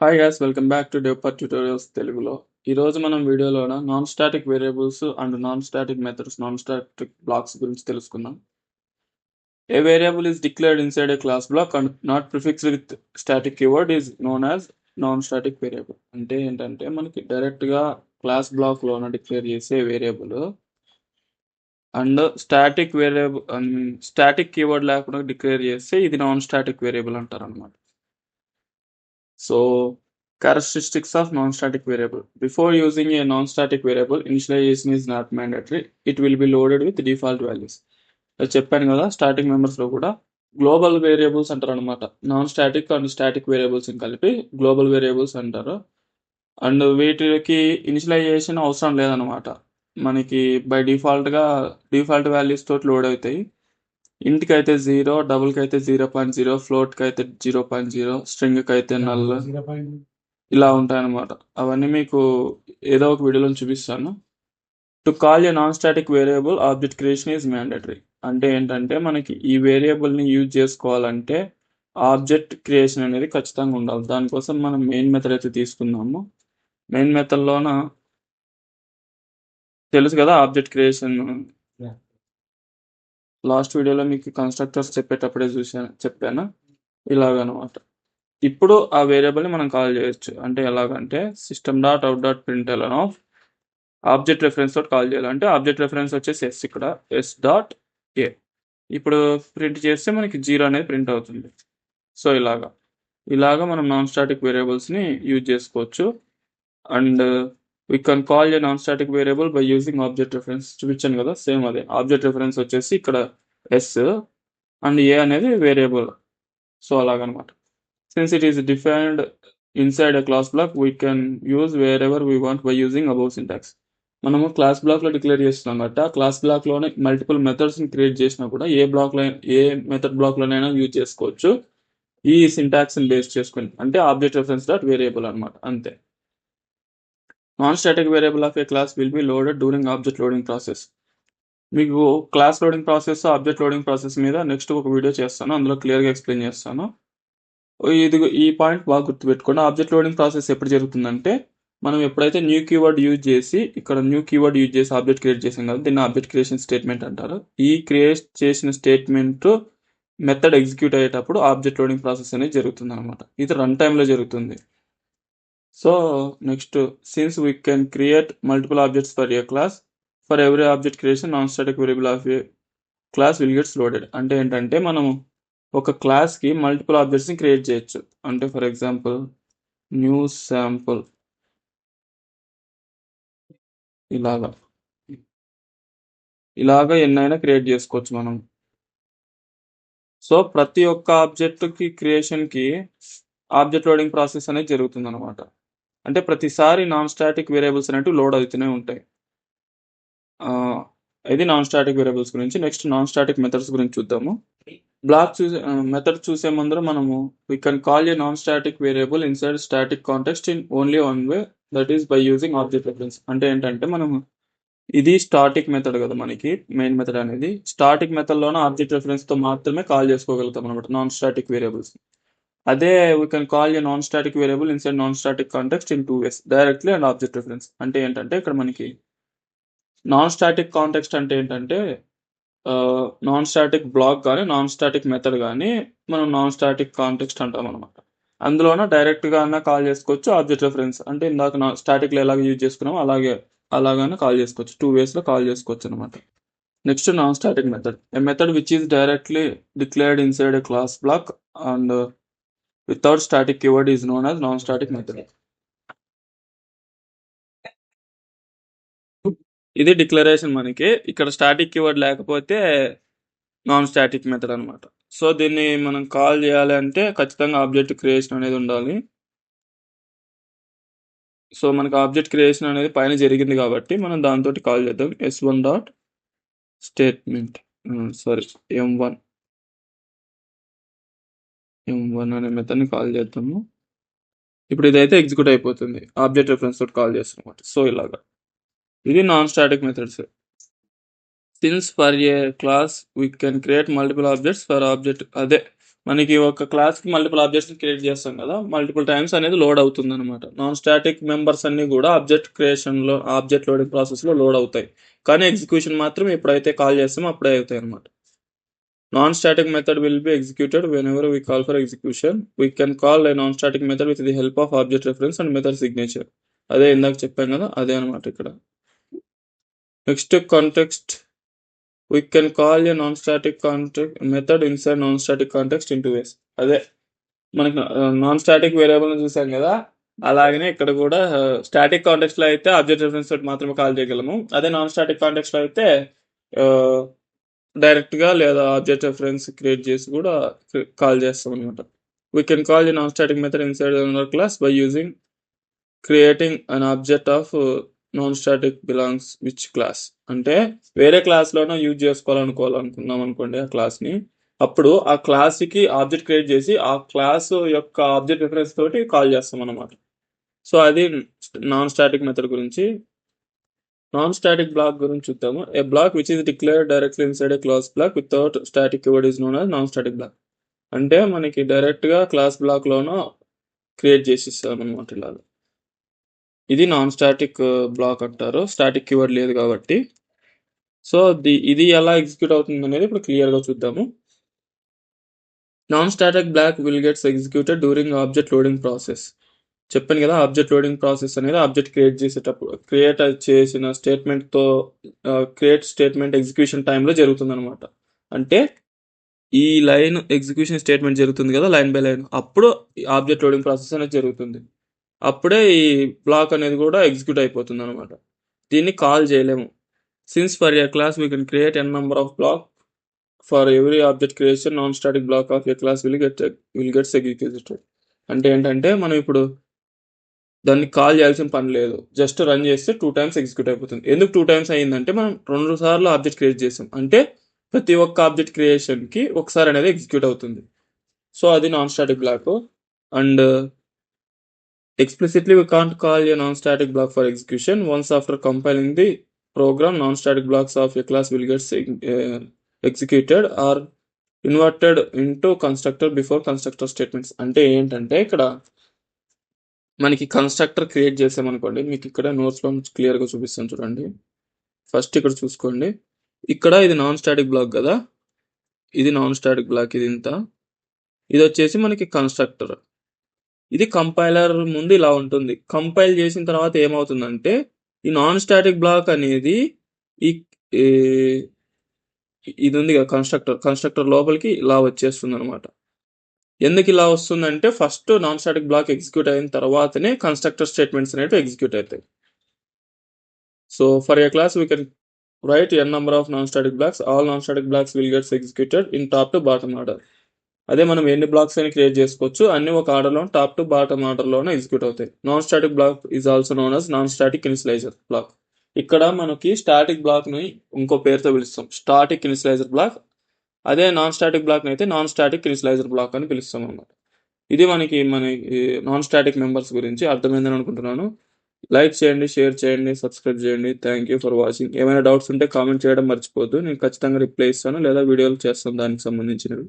Hi guys welcome back to developer tutorials తెలుగులో ఈరోజు మనం వీడియోలోన non static variables and non static methods non static blocks గురించి తెలుసుకుందాం. A variable is declared inside a class block and not prefixed with static keyword is known as non static variable అంటే ఏంటంటే మనకి డైరెక్ట్గా class బ్లాక్లోన declare చేసే variable and static variable static keyword లేకుండా declare చేస్తే ఇది నాన్ స్టాటిక్ వేరియబుల్ అంటారు అనమాట So characteristics of non-static variable before using a non-static variable initialization is not mandatory it will be loaded with default values చెప్పాను కదా static మెంబర్స్లో కూడా global variables అంటారు అనమాట non static and static variables కలిపి global variables అంటారు and వీటికి initialisation అవసరం లేదనమాట మనకి బై డిఫాల్ట్గా డిఫాల్ట్ వాల్యూస్ తోటి లోడ్ అవుతాయి ఇంటికి అయితే జీరో డబుల్కి అయితే జీరో పాయింట్ జీరో ఫ్లోట్కి అయితే జీరో పాయింట్ జీరో స్ట్రింగ్కి అయితే నల్. జీరో పాయింట్ ఇలా ఉంటాయన్నమాట. అవన్నీ మీకు ఏదో ఒక వీడియోలో చూపిస్తాను. To call a non static variable object creation is mandatory. అంటే ఏంటంటే మనకి ఈ వేరియబుల్ని యూజ్ చేసుకోవాలంటే ఆబ్జెక్ట్ క్రియేషన్ అనేది ఖచ్చితంగా ఉండాలి. దానికోసం మనం మెయిన్ మెథడ్ అయితే తీసుకుందాము. మెయిన్ మెథడ్ లోన తెలుసు కదా ఆబ్జెక్ట్ క్రియేషన్. లాస్ట్ వీడియోలో మీకు కన్స్ట్రక్టర్స్ చెప్పేటప్పుడే చూసాను చెప్పాను? ఇలాగనమాట. ఇప్పుడు ఆ వేరియబుల్ని మనం కాల్ చేయొచ్చు. అంటే ఎలాగంటే system dot out dot print of object reference తోటి కాల్ చేయాలి. అంటే ఆబ్జెక్ట్ రెఫరెన్స్ వచ్చేసి ఎస్ ఇక్కడ. ఎస్ డాట్ ఏ ఇప్పుడు ప్రింట్ చేస్తే మనకి జీరో అనేది ప్రింట్ అవుతుంది. సో ఇలాగా. ఇలాగా మనం నాన్ స్టాటిక్ వేరియబుల్స్ని యూజ్ చేసుకోవచ్చు. And we can call a non static variable by using object reference చూపించాను కదా సేమ్ అదే. ఆబ్జెక్ట్ రిఫరెన్స్ వచ్చేసి ఇక్కడ ఎస్ అండ్ ఏ అనేది వేరియబుల్ సో అలాగనమాట. Since it is defined inside inside class block we can use wherever we want by using above syntax మనము class బ్లాక్లో declare చేస్తున్నాం కాబట్టి ఆ క్లాస్ బ్లాక్లోనే మల్టిపుల్ మెథడ్స్ని క్రియేట్ చేసినా కూడా ఏ బ్లాక్లో ఏ మెథడ్ బ్లాక్లోనైనా యూజ్ చేసుకోవచ్చు. ఈ సింటాక్స్ని బేస్ చేసుకుని అంటే ఆబ్జెక్ట్ రెఫరెన్స్ డాట్ వేరియబుల్ అనమాట అంతే. Non static variable of a class will be loaded during object loading process మీకు class loading process object loading process మీద నెక్స్ట్ ఒక వీడియో చేస్తాను. అందులో క్లియర్గా ఎక్స్ప్లెయిన్ చేస్తాను. ఇది ఈ పాయింట్ బాగా గుర్తుపెట్టుకోండి. ఆబ్జెక్ట్ లోడింగ్ ప్రాసెస్ ఎప్పుడు జరుగుతుందంటే మనం ఎప్పుడైతే న్యూ కీవర్డ్ యూజ్ చేసి ఇక్కడ న్యూ కీవర్డ్ యూజ్ చేసి ఆబ్జెక్ట్ క్రియేట్ చేసాం కదా దీన్ని ఆబ్జెక్ట్ క్రియేషన్ స్టేట్మెంట్ అంటారు. ఈ క్రియేట్ చేసిన స్టేట్మెంట్ మెథడ్ ఎగ్జిక్యూట్ అయ్యేటప్పుడు ఆబ్జెక్ట్ లోడింగ్ ప్రాసెస్ అనేది జరుగుతుంది అనమాట ఇది రన్ టైంలో జరుగుతుంది. So next since we can create multiple objects for a class for every object creation non static variable of a class will gets loaded అంటే ఏంటంటే మనము ఒక క్లాస్కి మల్టిపుల్ ఆబ్జెక్ట్స్ని క్రియేట్ చేయొచ్చు. అంటే ఫర్ ఎగ్జాంపుల్ న్యూ శాంపుల్ ఇలాగా. ఇలాగా ఎన్నైనా క్రియేట్ చేసుకోవచ్చు మనం. సో ప్రతి ఒక్క ఆబ్జెక్ట్కి క్రియేషన్కి ఆబ్జెక్ట్ లోడింగ్ ప్రాసెస్ అనేది జరుగుతుంది అనమాట అంటే ప్రతిసారి నాన్ స్టాటిక్ వేరియబుల్స్ అనేవి లోడ్ అవుతూనే ఉంటాయి. ఇది నాన్ స్టాటిక్ వేరియబుల్స్ గురించి. నెక్స్ట్ నాన్ స్టాటిక్ మెథడ్స్ గురించి చూద్దాము. బ్లాక్ చూసే మెథడ్ చూసే ముందర మనము we can call a non static variable inside static context in only one way that is by using object reference అంటే ఏంటంటే మనము ఇది స్టాటిక్ మెథడ్ కదా మనకి మెయిన్ మెథడ్ అనేది. స్టాటిక్ మెథడ్లోనే ఆబ్జెక్ట్ రెఫరెన్స్తో మాత్రమే కాల్ చేసుకోగలుగుతాం అనమాట నాన్ స్టాటిక్ వేరియబుల్స్ అదే we can call a non static variable inside non static context in two ways directly and object reference అంటే ఏంటంటే ఇక్కడ మనకి నాన్ స్టాటిక్ కాంటెక్స్ట్ అంటే ఏంటంటే నాన్ స్టాటిక్ బ్లాక్ కానీ నాన్ స్టాటిక్ మెథడ్ కానీ మనం నాన్ స్టాటిక్ కాంటెక్స్ట్ అంటాం అనమాట అందులోన డైరెక్ట్గా అన్న కాల్ చేసుకోవచ్చు ఆబ్జెక్ట్ రిఫరెన్స్ అంటే ఇందాక నా స్టాటిక్లో ఎలాగ యూజ్ చేసుకున్నామో అలాగే అలాగనే కాల్ చేసుకోవచ్చు. టూ వేస్లో కాల్ చేసుకోవచ్చు అనమాట next non static method a method which is directly declared inside a class block and without static keyword is known as non static method ఇది డిక్లరేషన్ మనకి. ఇక్కడ స్టాటిక్ కీవర్డ్ లేకపోతే నాన్ స్టాటిక్ మెథడ్ అన్నమాట. So దీన్ని మనం call చేయాలి అంటే ఖచ్చితంగా ఆబ్జెక్ట్ క్రియేషన్ అనేది ఉండాలి. సో మనకి ఆబ్జెక్ట్ క్రియేషన్ అనేది పైన జరిగింది కాబట్టి మనం దాంతో కాల్ చేద్దాం. S one dot statement sorry M one one అనే మెథడ్ని కాల్ చేద్దాము. ఇప్పుడు ఇదైతే ఎగ్జిక్యూట్ అయిపోతుంది. ఆబ్జెక్ట్ రిఫరెన్స్ తోటి కాల్ చేస్తాం సో ఇలాగా. ఇది non static methods since for a class we can create multiple objects for object అదే మనకి ఒక క్లాస్కి మల్టిపుల్ ఆబ్జెక్ట్స్ క్రియేట్ చేస్తాం కదా మల్టిపుల్ టైమ్స్ అనేది లోడ్ అవుతుంది అనమాట నాన్ స్టాటిక్ మెంబర్స్ అన్ని కూడా ఆబ్జెక్ట్ క్రియేషన్లో ఆబ్జెక్ట్ లోడింగ్ ప్రాసెస్లో లోడ్ అవుతాయి. కానీ ఎగ్జిక్యూషన్ మాత్రం ఎప్పుడైతే కాల్ చేస్తామో అప్పుడే అవుతాయి అనమాట non static method will be executed when we call call for execution can can call a non static with with help help of reference and and signature. Signature అదే ఇందాక చెప్పాం కదా అదే అనమాట ఇక్కడ. Next context we can call a non static contact method inside non static context in two ways అదే మనకి non static variable చూసాం కదా అలాగనే ఇక్కడ కూడా స్టాటిక్ కాంటెక్స్ట్లో అయితే ఆబ్జెక్ట్ రిఫరెన్స్ తోటి మాత్రమే కాల్ చేయగలము. అదే నాన్ స్టాటిక్ కాంటెక్స్ట్లో అయితే డైరెక్ట్గా లేదా ఆబ్జెక్ట్ రెఫరెన్స్ క్రియేట్ చేసి కూడా కాల్ చేస్తాం అనమాట we can call the non static method inside another class by using creating an object of non static belongs which class అంటే వేరే క్లాస్‌లోనో యూజ్ చేసుకోవాలనుకోవాలనుకున్నాం అనుకోండి ఆ క్లాస్ని అప్పుడు ఆ క్లాస్కి ఆబ్జెక్ట్ క్రియేట్ చేసి ఆ క్లాస్ యొక్క ఆబ్జెక్ట్ రిఫరెన్స్ తోటి కాల్ చేస్తాం అనమాట సో అది నాన్ స్టాటిక్ మెథడ్ గురించి నాన్ స్టాటిక్ బ్లాక్ గురించి చూద్దాము. A block which is declare directly inside a class block without static word is known as non static block అంటే మనకి డైరెక్ట్గా క్లాస్ బ్లాక్ లోనో క్రియేట్ చేసి ఇస్తాం అనమాట ఇలా ఇది నాన్ స్టాటిక్ బ్లాక్ అంటారు. స్టాటిక్ కీవర్డ్ లేదు కాబట్టి. సో ది ఇది ఎలా ఎగ్జిక్యూట్ అవుతుంది అనేది ఇప్పుడు క్లియర్గా చూద్దాము. Non static block will gets executed during object loading process చెప్పాను కదా ఆబ్జెక్ట్ లోడింగ్ ప్రాసెస్ అనేది ఆబ్జెక్ట్ క్రియేట్ చేసేటప్పుడు క్రియేట్ చేసిన స్టేట్మెంట్తో క్రియేట్ స్టేట్మెంట్ ఎగ్జిక్యూషన్ టైంలో జరుగుతుంది అనమాట అంటే ఈ లైన్ ఎగ్జిక్యూషన్ స్టేట్మెంట్ జరుగుతుంది కదా లైన్ బై లైన్ అప్పుడు ఆబ్జెక్ట్ లోడింగ్ ప్రాసెస్ అనేది జరుగుతుంది. అప్పుడే ఈ బ్లాక్ అనేది కూడా ఎగ్జిక్యూట్ అయిపోతుంది అనమాట దీన్ని కాల్ చేయలేము. Since for your class we can create n number of block for every object creation non static block of your class will get will gets executed అంటే ఏంటంటే మనం ఇప్పుడు దాన్ని కాల్ చేయాల్సిన పని లేదు. జస్ట్ రన్ చేస్తే టూ టైమ్స్ ఎగ్జిక్యూట్ అయిపోతుంది. ఎందుకు టూ టైమ్స్ అయ్యిందంటే మనం రెండు సార్లు ఆబ్జెక్ట్ క్రియేట్ చేసాం. అంటే ప్రతి ఒక్క ఆబ్జెక్ట్ క్రియేషన్కి ఒకసారి అనేది ఎగ్జిక్యూట్ అవుతుంది. సో అది non static block and explicitly we can't call a non-static block for execution. Once after compiling the program non-static blocks of a class will get uh, executed or inverted into constructor before constructor statements అంటే ఏంటంటే ఇక్కడ మనకి constructor create చేసామనుకోండి మీకు ఇక్కడ నోట్స్లో క్లియర్గా చూపిస్తాను చూడండి. ఫస్ట్ ఇక్కడ చూసుకోండి. ఇక్కడ ఇది నాన్ స్టాటిక్ బ్లాక్ కదా? ఇది నాన్ స్టాటిక్ బ్లాక్ ఇది ఇంత. ఇది వచ్చేసి మనకి కన్స్ట్రక్టర్ ఇది కంపైలర్ ముందు ఇలా ఉంటుంది. కంపైల్ చేసిన తర్వాత ఏమవుతుందంటే ఈ నాన్ స్టాటిక్ బ్లాక్ అనేది ఈ ఇది ఉంది కదా కన్స్ట్రక్టర్ కన్స్ట్రక్టర్ లోపలికి ఇలా వచ్చేస్తుంది అనమాట ఎందుకు ఇలా వస్తుందంటే first non static block execute అయిన తర్వాతనే కన్స్ట్రక్టర్ స్టేట్మెంట్స్ అనేవి ఎగ్జిక్యూట్ అవుతాయి. So for a class we can write n number of non static blocks all non static blocks will gets executed in top to bottom order అదే మనం ఎన్ని blocks అని create చేసుకోవచ్చు. అన్ని ఒక ఆర్డర్లో టాప్ టు బాటమ్ ఆర్డర్లోనే ఎగ్జిక్యూట్ అవుతాయి. Non static block is also known as non static initializer block ఇక్కడ మనకి స్టాటిక్ బ్లాక్ని ఇంకో పేరుతో పిలుస్తాం. స్టాటిక్ ఇన్సిలైజర్ బ్లాక్ అదే నాన్ స్టాటిక్ బ్లాక్ అయితే నాన్ స్టాటిక్ ఇనిషియలైజర్ బ్లాక్ అని పిలుస్తాం అనమాట ఇది మనకి మన నాన్ స్టాటిక్ మెంబర్స్ గురించి అర్థమైందని అనుకుంటున్నాను. లైక్ చేయండి షేర్ చేయండి సబ్స్క్రైబ్ చేయండి. థ్యాంక్ యూ ఫర్ వాచింగ్ ఏమైనా డౌట్స్ ఉంటే కామెంట్ చేయడం మర్చిపోద్దు నేను ఖచ్చితంగా రిప్లై ఇస్తాను లేదా వీడియోలు చేస్తాను దానికి సంబంధించినవి.